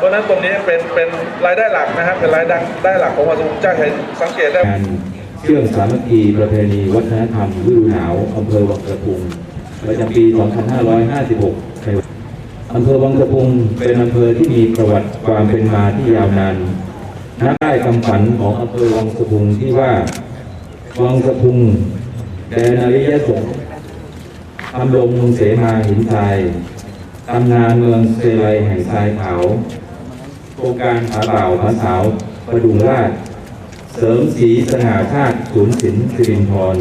เพราะฉะนั้นตรงนี้เป็นเป็นรายได้หลักนะครับเป็นรายได้ได้หลักของวัดสมุทรเจ้าเห็นสังเกตได้การเชื่อมสามัคคีประเพณีวัฒนธรรมฤดูหนาวอำเภอวังสะพุงประจำปี 2556ในอำเภอวังสะพุงเป็นอำเภอที่มีประวัติความเป็นมาที่ยาวนานนับได้คำฝันของอำเภอวังสะพุงที่ว่าวังสะพุงแดนอริยสงฆ์ทำลงเสมาหินทรายตำนานเมืองเซไลแห่งทรายขาว โครงการผาบ่าวผาสาวประดุงราช เสริมสีสง่าชาติศูนย์ศิลป์สิรินทร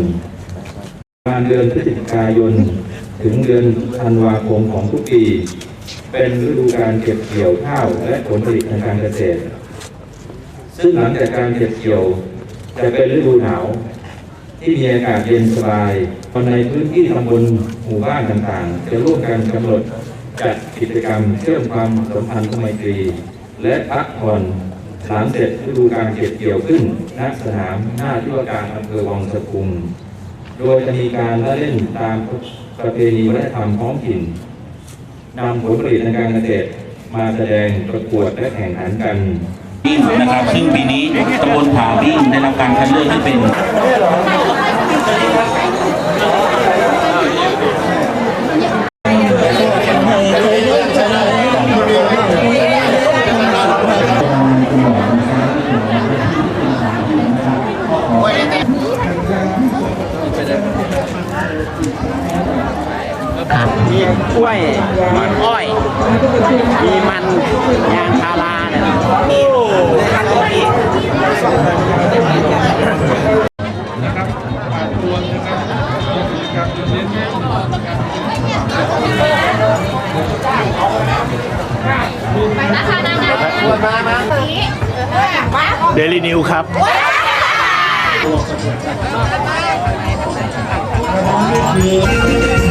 ประมาณเดือนพฤศจิกายน ถึงเดือนธันวาคมของทุกปี เป็นฤดูการเก็บเกี่ยวข้าวและผลผลิตทางการเกษตร ซึ่งหลังจากการเก็บเกี่ยวจะเป็นฤดูหนาวที่มีอากาศเย็นสบายคนในพื้นที่ตำบลหมู่บ้านต่างๆ จะร่วมกันกำหนดจัดกิจกรรมเชื่อมความสัมพันธ์สมัยตรี และพักผ่อนหลังเสร็จฤดูการเก็บเกี่ยวขึ้นณสนามหน้าที่ว่าการอำเภอวังสะพุงโดยจะมีการละเล่นตามประเพณีวัฒนธรรมท้องถิ่นนำผลผลิตทางการเกษตรมาแสดงประกวดและแข่งขันกันบิงนะครับซึ่งปีนี้ตำบลผาวิ่งได้รับการคัดเลือกให้เป็น มีกล้วย มีอ้อย มีมันยางพาราเนี่ยมีนะครับมีนะครับผ่านตัวนะครับการเน้นเดลินิวครับ 我。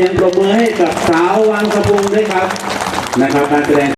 สียงปรบมือให้กับสาววังสะพุงด้วยครับนะครับการแสดง